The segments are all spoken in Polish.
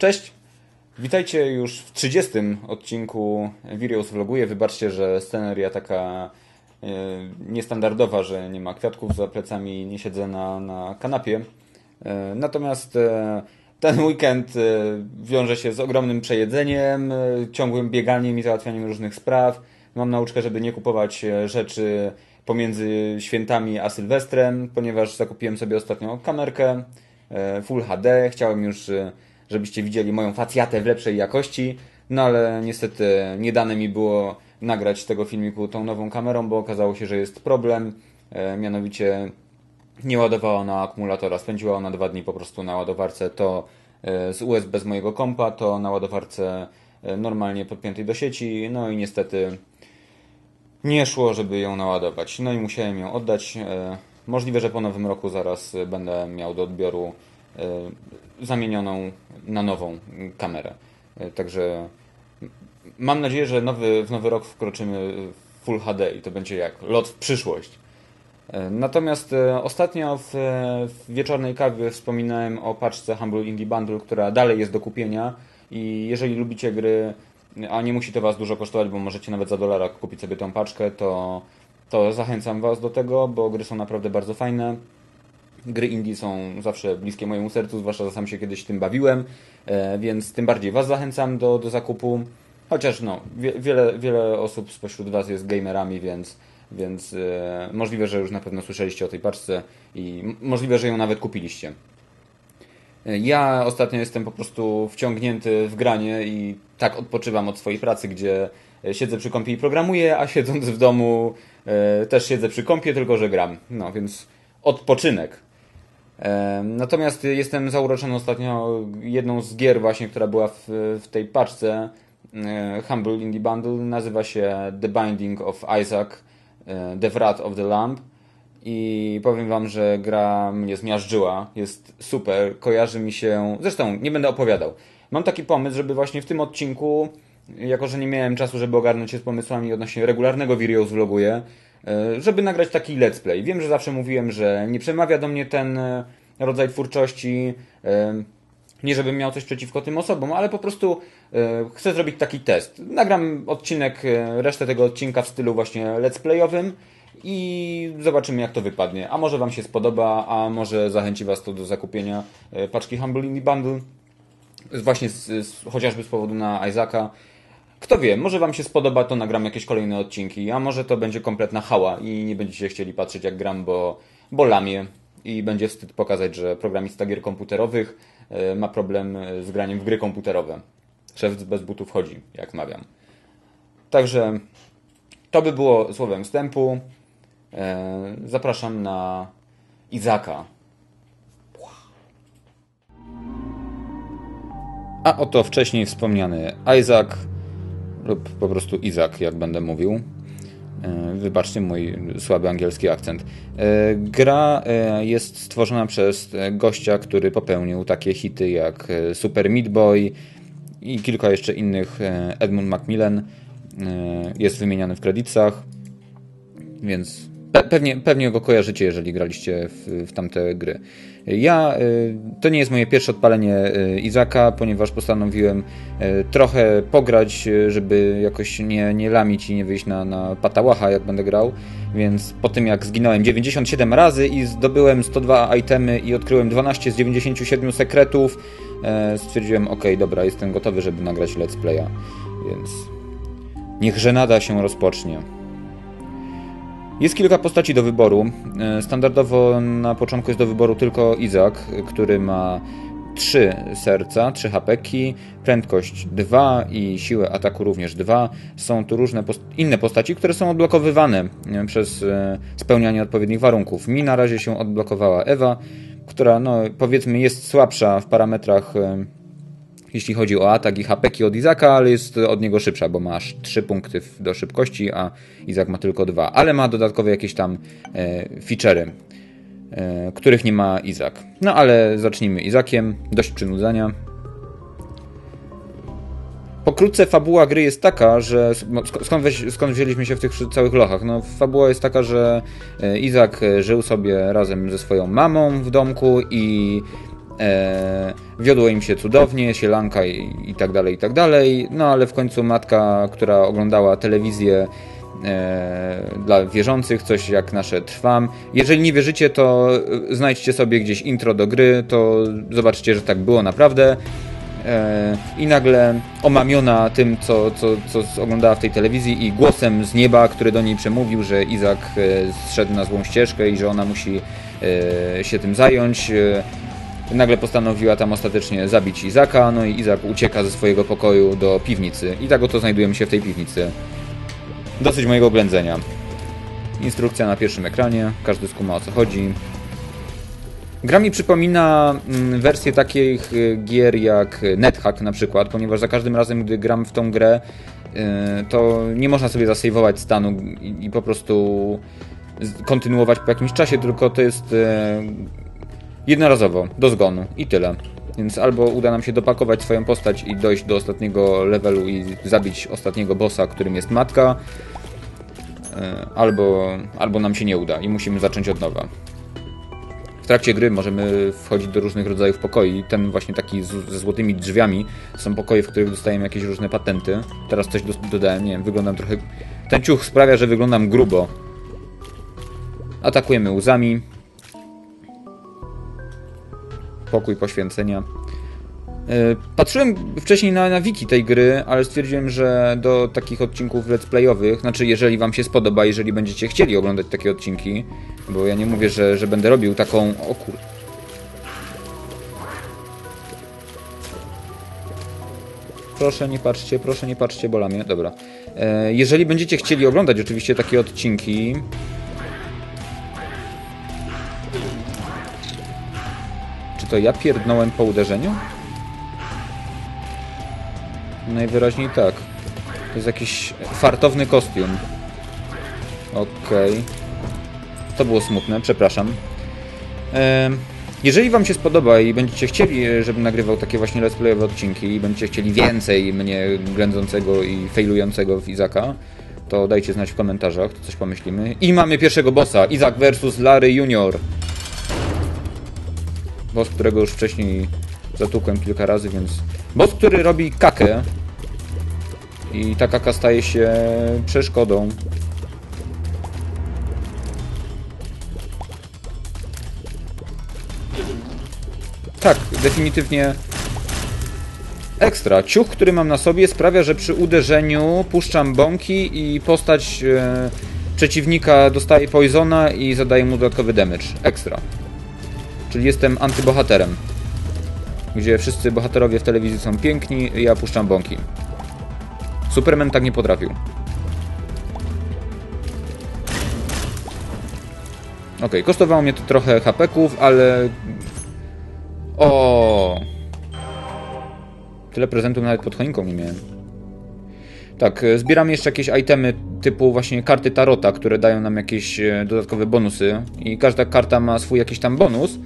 Cześć! Witajcie już w 30 odcinku Virios Vloguje. Wybaczcie, że sceneria taka e, niestandardowa, że nie ma kwiatków za plecami, nie siedzę na, na kanapie. E, natomiast e, ten weekend e, wiąże się z ogromnym przejedzeniem, e, ciągłym bieganiem i załatwianiem różnych spraw. Mam nauczkę, żeby nie kupować e, rzeczy pomiędzy świętami a Sylwestrem, ponieważ zakupiłem sobie ostatnio kamerkę Full HD. Chciałem już, żebyście widzieli moją facjatę w lepszej jakości, no ale niestety nie dane mi było nagrać tego filmiku tą nową kamerą, bo okazało się, że jest problem. E, Mianowicie nie ładowała ona akumulatora, spędziła ona dwa dni po prostu na ładowarce, to e, z USB z mojego kompa, to na ładowarce e, normalnie podpiętej do sieci, no i niestety nie szło, żeby ją naładować. No i musiałem ją oddać. E, Możliwe, że po nowym roku zaraz będę miał do odbioru zamienioną na nową kamerę. E, Także mam nadzieję, że nowy, w nowy rok wkroczymy w Full HD i to będzie jak lot w przyszłość. E, Natomiast e, ostatnio w, e, w wieczornej kawie wspominałem o paczce Humble Indie Bundle, która dalej jest do kupienia i jeżeli lubicie gry, a nie musi to Was dużo kosztować, bo możecie nawet za dolara kupić sobie tą paczkę, to, to zachęcam Was do tego, bo gry są naprawdę bardzo fajne. Gry indie są zawsze bliskie mojemu sercu, zwłaszcza, sam się kiedyś tym bawiłem, e, więc tym bardziej Was zachęcam do, do zakupu. Chociaż no, wie, wiele, wiele osób spośród Was jest gamerami, więc, więc e, możliwe, że już na pewno słyszeliście o tej paczce i możliwe, że ją nawet kupiliście. E, Ja ostatnio jestem po prostu wciągnięty w granie i tak odpoczywam od swojej pracy, gdzie siedzę przy kompie i programuję, a siedząc w domu też siedzę przy kompie, tylko że gram. No więc odpoczynek. Natomiast jestem zauroczony ostatnio jedną z gier właśnie, która była w, w tej paczce Humble Indie Bundle. Nazywa się The Binding of Isaac, e, The Wrath of the Lamb. I powiem wam, że gra mnie zmiażdżyła. Jest super. Kojarzy mi się... Zresztą nie będę opowiadał. Mam taki pomysł, żeby właśnie w tym odcinku, jako że nie miałem czasu, żeby ogarnąć się z pomysłami odnośnie regularnego vloguję, e, żeby nagrać taki let's play. Wiem, że zawsze mówiłem, że nie przemawia do mnie ten e, rodzaj twórczości. e, Nie żebym miał coś przeciwko tym osobom, ale po prostu e, chcę zrobić taki test. Nagram odcinek, e, resztę tego odcinka w stylu właśnie let's playowym i zobaczymy jak to wypadnie. A może Wam się spodoba, a może zachęci Was to do zakupienia e, paczki Humble Indie Bundle. Właśnie z, z, chociażby z powodu na Isaaca. Kto wie, może Wam się spodoba, to nagram jakieś kolejne odcinki, a może to będzie kompletna hała i nie będziecie chcieli patrzeć jak gram, bo, bo lamię i będzie wstyd pokazać, że programista gier komputerowych e, ma problem e, z graniem w gry komputerowe. Szef bez butów chodzi, jak mawiam. Także to by było słowem wstępu. E, Zapraszam na Izaka. A oto wcześniej wspomniany Isaac lub po prostu Izak, jak będę mówił. E, Wybaczcie mój słaby angielski akcent. E, Gra e, jest stworzona przez gościa, który popełnił takie hity jak Super Meat Boy i kilka jeszcze innych. Edmund Macmillan jest wymieniany w kredytach, więc pe pewnie, pewnie go kojarzycie, jeżeli graliście w, w tamte gry. Ja, y, to nie jest moje pierwsze odpalenie y, Izaka, ponieważ postanowiłem y, trochę pograć, żeby jakoś nie, nie lamić i nie wyjść na, na patałacha, jak będę grał. Więc po tym, jak zginąłem 97 razy i zdobyłem 102 itemy i odkryłem 12 z 97 sekretów, stwierdziłem, ok, dobra, jestem gotowy, żeby nagrać let's playa. Więc niech żenada się rozpocznie. Jest kilka postaci do wyboru. E, Standardowo na początku jest do wyboru tylko Izak, który ma 3 serca, 3 hapeki, prędkość 2 i siłę ataku również 2. Są tu różne post inne postaci, które są odblokowywane e, przez e, spełnianie odpowiednich warunków. Mi na razie się odblokowała Ewa, która no, powiedzmy jest słabsza w parametrach jeśli chodzi o atak i hapeki od Izaka, ale jest od niego szybsza, bo ma aż 3 punkty do szybkości, a Izak ma tylko 2. Ale ma dodatkowe jakieś tam e, feature'y, e, których nie ma Izak. No ale zacznijmy Izakiem, dość przynudzania. Pokrótce fabuła gry jest taka, że sk- skąd, weź, skąd wzięliśmy się w tych całych lochach? No, fabuła jest taka, że e, Izak e, żył sobie razem ze swoją mamą w domku i E, wiodło im się cudownie, sielanka i, i tak dalej, i tak dalej. No ale w końcu matka, która oglądała telewizję e, dla wierzących, coś jak nasze Trwam. Jeżeli nie wierzycie, to znajdźcie sobie gdzieś intro do gry, to zobaczycie, że tak było naprawdę. E, I nagle omamiona tym, co, co, co oglądała w tej telewizji i głosem z nieba, który do niej przemówił, że Izak e, zszedł na złą ścieżkę i że ona musi e, się tym zająć. Nagle postanowiła tam ostatecznie zabić Izaka, no i Izak ucieka ze swojego pokoju do piwnicy. I tak oto znajdujemy się w tej piwnicy. Dosyć mojego oględzenia. Instrukcja na pierwszym ekranie, każdy skuma o co chodzi. Gra mi przypomina mm, wersję takich y, gier jak NetHack na przykład, ponieważ za każdym razem, gdy gram w tą grę, y, to nie można sobie zasejwować stanu i po prostu kontynuować po jakimś czasie, tylko to jest y, jednorazowo, do zgonu i tyle. Więc albo uda nam się dopakować swoją postać i dojść do ostatniego levelu i zabić ostatniego bossa, którym jest matka, albo, albo nam się nie uda i musimy zacząć od nowa trakcie gry możemy wchodzić do różnych rodzajów pokoi. Ten właśnie taki z, ze złotymi drzwiami są pokoje, w których dostajemy jakieś różne patenty. Teraz coś do, dodałem, nie wiem, wyglądam trochę... Ten ciuch sprawia, że wyglądam grubo. Atakujemy łzami. Pokój poświęcenia. E, patrzyłem wcześniej na, na wiki tej gry, ale stwierdziłem, że do takich odcinków let's playowych, znaczy jeżeli wam się spodoba, jeżeli będziecie chcieli oglądać takie odcinki, bo ja nie mówię, że, że będę robił taką... O kur... Proszę nie patrzcie, proszę nie patrzcie, bolamie. Dobra. E, jeżeli będziecie chcieli oglądać oczywiście takie odcinki... to ja pierdnąłem po uderzeniu? Najwyraźniej tak. To jest jakiś fartowny kostium. Okej. Okay. To było smutne, przepraszam. Jeżeli Wam się spodoba i będziecie chcieli, żebym nagrywał takie właśnie let's playowe odcinki i będziecie chcieli więcej mnie ględzącego i failującego w Izaka, to dajcie znać w komentarzach, to coś pomyślimy. I mamy pierwszego bossa, Izak versus Larry Junior. Boss, którego już wcześniej zatukłem kilka razy, więc... Boss, który robi kakę, i ta kaka staje się przeszkodą. Tak, definitywnie ekstra. Ciuch, który mam na sobie sprawia, że przy uderzeniu puszczam bąki i postać e, przeciwnika dostaje poisona i zadaje mu dodatkowy damage. Ekstra. Czyli jestem antybohaterem. Gdzie wszyscy bohaterowie w telewizji są piękni, ja puszczam bąki. Superman tak nie potrafił. Ok, kosztowało mnie to trochę hapeków, ale... O! Tyle prezentów nawet pod choinką nie miałem. Tak, zbieram jeszcze jakieś itemy typu właśnie karty Tarota, które dają nam jakieś e, dodatkowe bonusy i każda karta ma swój jakiś tam bonus.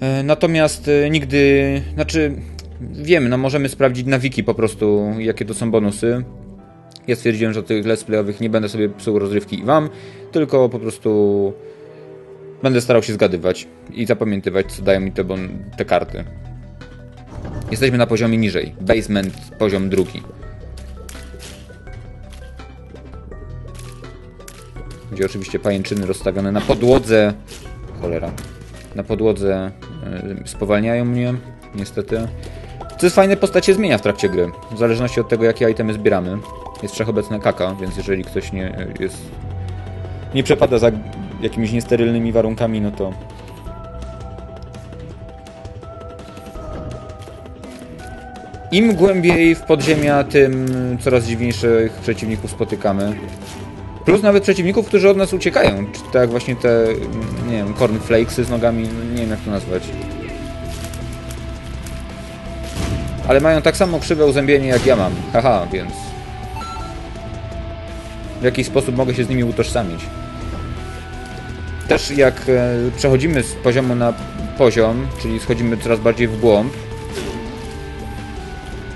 E, natomiast e, nigdy, znaczy Wiem, no możemy sprawdzić na wiki po prostu, jakie to są bonusy. Ja stwierdziłem, że tych let's playowych nie będę sobie psuł rozrywki i wam, tylko po prostu będę starał się zgadywać i zapamiętywać, co dają mi te, bon te karty. Jesteśmy na poziomie niżej. Basement, poziom drugi. Gdzie oczywiście pajęczyny rozstawione na podłodze. Cholera. Na podłodze spowalniają mnie, niestety. To jest fajne, postacie zmienia w trakcie gry. W zależności od tego, jakie itemy zbieramy. Jest wszechobecna kaka, więc jeżeli ktoś nie jest... Nie przepada za jakimiś niesterylnymi warunkami, no to... Im głębiej w podziemia, tym coraz dziwniejszych przeciwników spotykamy. Plus nawet przeciwników, którzy od nas uciekają. Czy tak właśnie te, nie wiem, cornflakesy z nogami, no nie wiem jak to nazwać. Ale mają tak samo krzywe uzębienie jak ja mam. Haha, więc... W jakiś sposób mogę się z nimi utożsamić. Też jak e, przechodzimy z poziomu na poziom, czyli schodzimy coraz bardziej w głąb,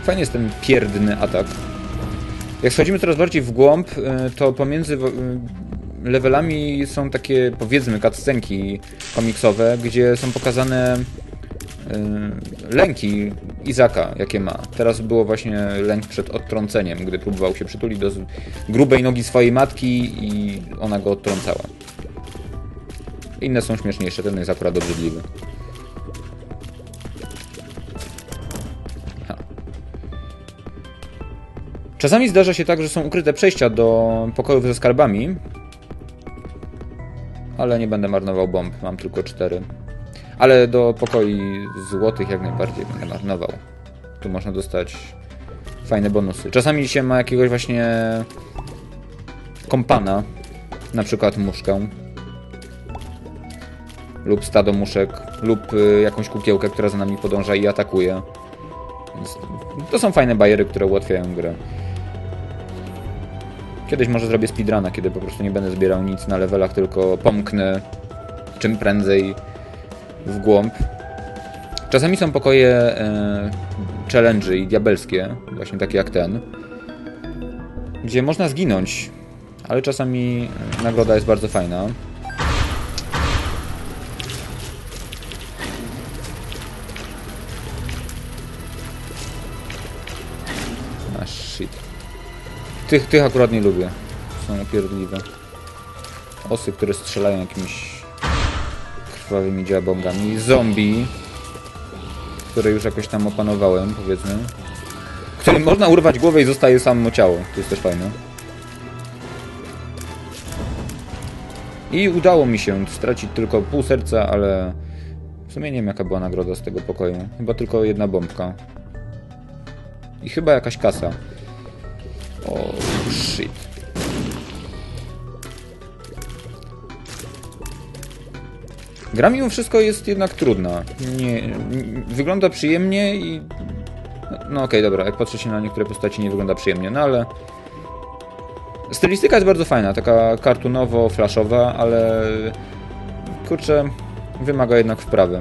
fajnie jest ten pierdny atak. Jak schodzimy coraz bardziej w głąb, e, to pomiędzy e, levelami są takie, powiedzmy, cutscenki komiksowe, gdzie są pokazane lęki Izaka, jakie ma. Teraz było właśnie lęk przed odtrąceniem, gdy próbował się przytulić do grubej nogi swojej matki i ona go odtrącała. Inne są śmieszniejsze, ten jest akurat obrzydliwy. Czasami zdarza się tak, że są ukryte przejścia do pokojów ze skarbami, ale nie będę marnował bomb, mam tylko cztery. Ale do pokoi złotych jak najbardziej będę marnował. Tu można dostać fajne bonusy. Czasami się ma jakiegoś właśnie kompana, na przykład muszkę lub stado muszek, lub y, jakąś kukiełkę, która za nami podąża i atakuje. Więc to są fajne bariery, które ułatwiają grę. Kiedyś może zrobię speedruna, kiedy po prostu nie będę zbierał nic na levelach, tylko pomknę czym prędzej w głąb. Czasami są pokoje e, challenge i diabelskie, właśnie takie jak ten, gdzie można zginąć, ale czasami nagroda jest bardzo fajna. Tych, tych akurat nie lubię. Są upierdliwe. Osy, które strzelają jakimiś krwawymi dziabongami. Zombie, które już jakoś tam opanowałem, powiedzmy. Którym można urwać głowę i zostaje samo ciało. To jest też fajne. I udało mi się stracić tylko pół serca, ale w sumie nie wiem jaka była nagroda z tego pokoju. Chyba tylko jedna bombka. I chyba jakaś kasa. O, shit. Gra mimo wszystko jest jednak trudna. Nie, wygląda przyjemnie i... No okej, okay, dobra, jak patrzę się na niektóre postaci nie wygląda przyjemnie, no ale... Stylistyka jest bardzo fajna, taka kartunowo-flashowa, ale... Kurczę, wymaga jednak wprawy.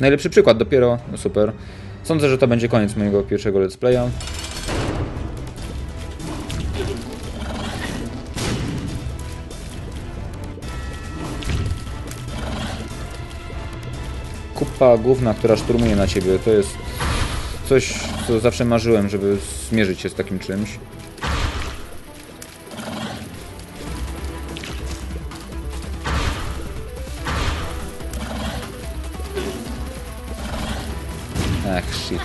Najlepszy przykład dopiero, no super. Sądzę, że to będzie koniec mojego pierwszego let's playa. Kupa główna, która szturmuje na ciebie, to jest coś, co zawsze marzyłem, żeby zmierzyć się z takim czymś. Ach, shit.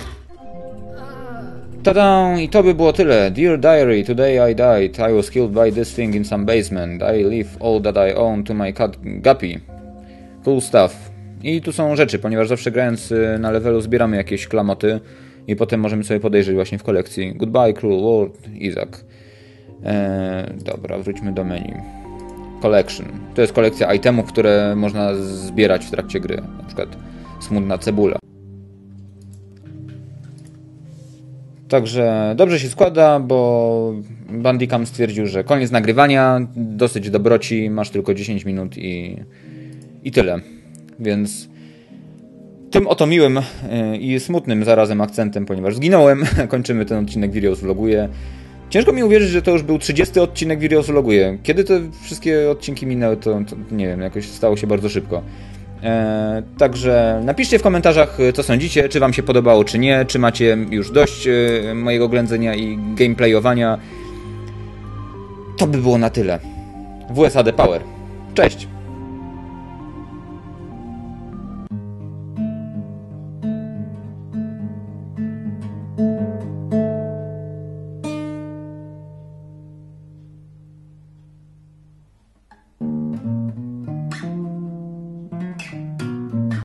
Tada! I to by było tyle. Dear Diary, today I died. I was killed by this thing in some basement. I leave all that I own to my cat Guppy. Cool stuff. I tu są rzeczy, ponieważ zawsze grając y, na levelu zbieramy jakieś klamoty i potem możemy sobie podejrzeć właśnie w kolekcji. Goodbye, Cruel World, Isaac. Eee, dobra, wróćmy do menu. Collection. To jest kolekcja itemów, które można zbierać w trakcie gry. Na przykład smutna cebula. Także dobrze się składa, bo Bandicam stwierdził, że koniec nagrywania, dosyć dobroci, masz tylko 10 minut i, i tyle. Więc tym oto miłym e, i smutnym zarazem akcentem, ponieważ zginąłem, kończymy ten odcinek Virios Vloguje. Ciężko mi uwierzyć, że to już był 30 odcinek Virios Vloguje. Kiedy te wszystkie odcinki minęły, to, to nie wiem, jakoś stało się bardzo szybko. E, także napiszcie w komentarzach, co sądzicie, czy Wam się podobało, czy nie, czy macie już dość e, mojego ględzenia i gameplayowania. To by było na tyle. WSAD Power. Cześć!